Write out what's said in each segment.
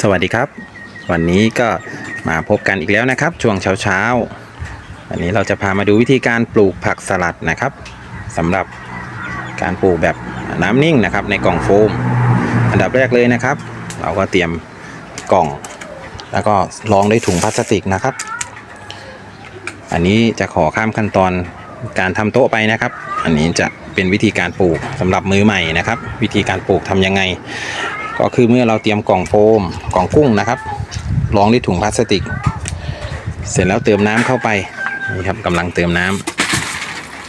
สวัสดีครับ วันนี้ก็มาพบกันอีกแล้วนะครับ ช่วงเช้าๆวันนี้เราจะพามาดูวิธีการปลูกผักสลัดนะครับสำหรับการปลูกแบบน้ำนิ่งนะครับ ในกล่องโฟม อันดับแรกเลยนะครับ เราก็เตรียมกล่อง แล้วก็รองด้วยถุงพลาสติกนะครับ อันนี้จะขอข้ามขั้นตอนการทำโต๊ะไปนะครับ อันนี้จะเป็นวิธีการปลูกสำหรับมือใหม่นะครับ วิธีการปลูกทำยังไง ก็คือเมื่อเราเตรียมกล่องโฟมกล่องกุ้งนะครับรองด้วยถุงพลาสติก เสร็จแล้วเติมน้ำเข้าไปนี่ครับกำลังเติมน้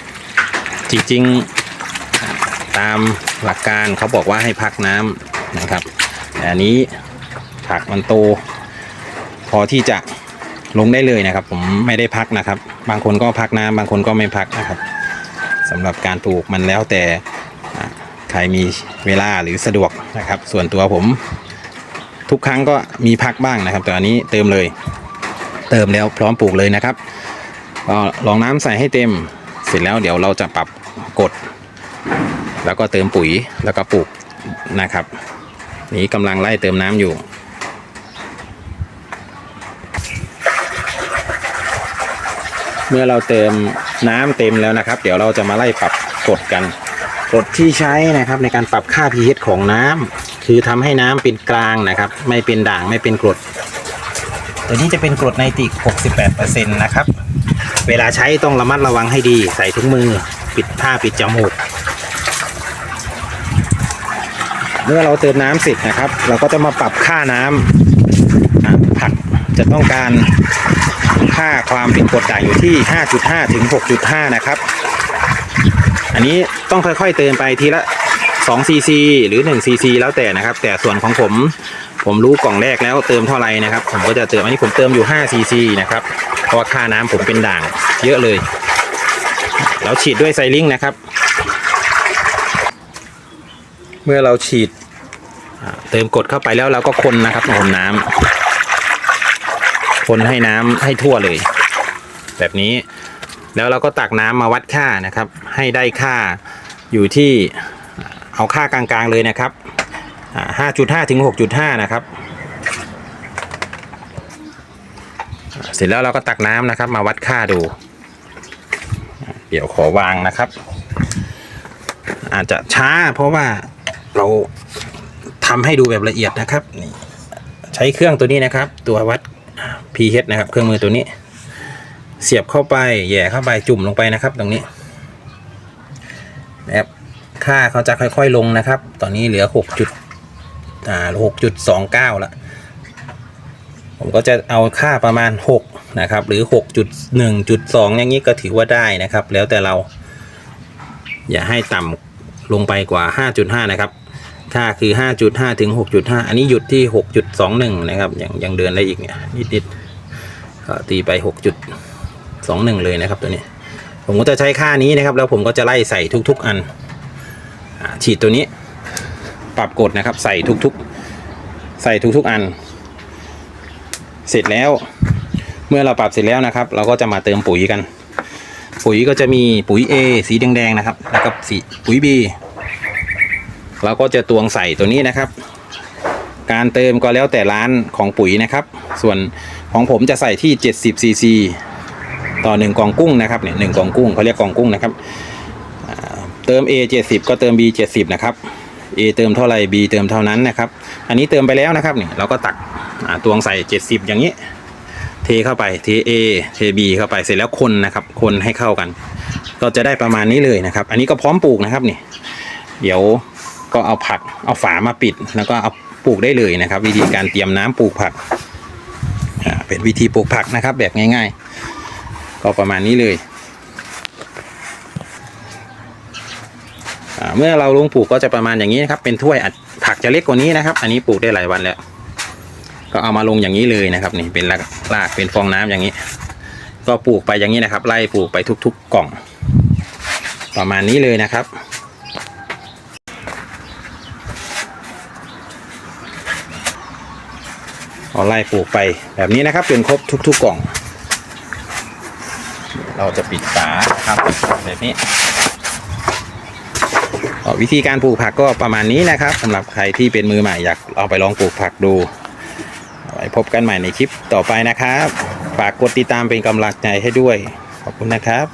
ำจริงๆตามหลักการเขาบอกว่าให้พักน้ำนะครับแต่อันนี้ผักมันโต พอที่จะลงได้เลยนะครับ ผมไม่ได้พักนะครับ บางคนก็พักน้ำบางคนก็ไม่พักนะครับสำหรับการปลูกมันแล้วแต่ ใครมีเวลาหรือสะดวกนะครับ ส่วนตัวผมทุกครั้งก็มีพักบ้างนะครับ แต่อันนี้เติมเลย เติมแล้วพร้อมปลูกเลยนะครับก็ลองน้ำใส่ให้เต็มเสร็จแล้วเดี๋ยวเราจะปรับกด แล้วก็เติมปุ๋ยแล้วก็ปลูกนะครับ นี้กำลังไล่เติมน้ำอยู่เมื่อเราเติมน้ำเต็มแล้วนะครับ เดี๋ยวเราจะมาไล่ปรับกดกัน กรดที่ใช้นะครับในการปรับค่า pH ของน้ำคือทำให้น้ำเป็นกลางนะครับ ไม่เป็นด่างไม่เป็นกรด ตัวนี้จะเป็นกรดไนตริก 68%นะครับ เวลาใช้ต้องระมัดระวังให้ดีใส่ถุงมือปิดผ้าปิดจมูกเมื่อเราเติมน้ำเสร็จนะครับ เราก็จะมาปรับค่าน้ำอะผักจะต้องการค่าความเป็นกรดด่างอยู่ที่ 5.5 ถึง 6.5 นะครับ อันนี้ต้องค่อยๆเติมไปทีละ2ซีซีหรือ1ซีซีแล้วแต่นะครับ แต่ส่วนของผมผมรู้กล่องแรกแล้วเติมเท่าไหร่นะครับ ผมก็จะเติมอันนี้ผมเติมอยู่5ซีซีนะครับเพราะว่าค่าน้ำผมเป็นด่างเยอะเลย แล้วฉีดด้วยไซลิงนะครับ เมื่อเราฉีดเติมกดเข้าไปแล้วเราก็คนนะครับคนน้ำคนให้น้ำให้ทั่วเลย แบบนี้ แล้วเราก็ตักน้ำมาวัดค่านะครับ ให้ได้ค่าอยู่ที่เอาค่ากลางๆเลยนะครับ5.5ถึง6.5 นะครับ เสร็จแล้วเราก็ตักน้ำนะครับมาวัดค่าดู เดี๋ยวขอวางนะครับ อาจจะช้าเพราะว่าเราทำให้ดูแบบละเอียดนะครับ ใช้เครื่องตัวนี้นะครับ ตัววัด pH นะครับ เครื่องมือตัวนี้ เสียบเข้าไปแย่เข้าไปจุ่มลงไปนะครับ ตรงนี้นะครับค่าเขาจะค่อยๆลงนะครับ ตอนนี้เหลือหกจุดอ่าหกจุดสองเก้าละผมก็จะเอาค่าประมาณหกนะครับ หรือหกจุดหนึ่งจุดสองอย่างนี้ก็ถือว่าได้นะครับ แล้วแต่เรา อย่าให้ต่ำลงไปกว่าห้าจุดห้านะครับ ค่าคือห้าจุดห้าถึงหกจุดห้าอันนี้หยุดที่หกจุดสองหนึ่งนะครับ ยังยังเดินได้อีกเนี่ยนิดๆก็ตีไปห กจุดสองหนึ่งเลยนะครับตัวนี้ ผมก็จะใช้ค่านี้นะครับ แล้วผมก็จะไล่ใส่ทุก ๆ อันอฉีดตัวนี้ ปรับกดนะครับ ใส่ทุกๆ ใส่ทุกๆอัน เสร็จแล้ว เมื่อเราปรับเสร็จแล้วนะครับ เราก็จะมาเติมปุ๋ยกัน ปุ๋ยก็จะมีปุ๋ย A สีแดงๆนะครับ แล้วก็สีปุ๋ย B เราก็จะตวงใส่ตัวนี้นะครับ การเติมก็แล้วแต่ร้านของปุ๋ยนะครับ ส่วนของผมจะใส่ที่ 70 cc ต่อหนึ่งกล่องกุ้งนะครับเนี่ยหนึ่งกล่องกุ้งเขาเรียกกล่องกุ้งนะครับเติม A 70 ก็เติม B 70 นะครับ A เติมเท่าไหร่ B เติมเท่านั้นนะครับ อันนี้เติมไปแล้วนะครับเนี่ยเราก็ตักตวงใส่ 70 อย่างนี้ เทเข้าไป เท A เท B เข้าไปเสร็จแล้วคนนะครับ คนให้เข้ากัน ก็จะได้ประมาณนี้เลยนะครับ อันนี้ก็พร้อมปลูกนะครับนี่เดี๋ยวก็เอาผักเอาฝามาปิด แล้วก็เอาปลูกได้เลยนะครับ วิธีการเตรียมน้ำปลูกผักเป็นวิธีปลูกผักนะครับ แบบง่าย ๆ ก็ประมาณนี้เลย เมื่อเราลงปลูกก็จะประมาณอย่างนี้นะครับ เป็นถ้วยอัดผักจะเล็กกว่านี้นะครับ อันนี้ปลูกได้หลายวันแล้ว ก็เอามาลงอย่างนี้เลยนะครับ นี่เป็นรากรากเป็นฟองน้ำอย่างนี้ ก็ปลูกไปอย่างนี้นะครับ ไล่ปลูกไปทุก ๆ กล่อง ประมาณนี้เลยนะครับเอาไล่ปลูกไปแบบนี้นะครับจนครบทุก ๆกล่อง เราจะปิดฝาครับแบบนี้วิธีการปลูกผักก็ประมาณนี้นะครับสำหรับใครที่เป็นมือใหม่อยากเอาไปลองปลูกผักดูไว้พบกันใหม่ในคลิปต่อไปนะครับ ฝากกดติดตามเป็นกำลังใจให้ด้วย ขอบคุณนะครับ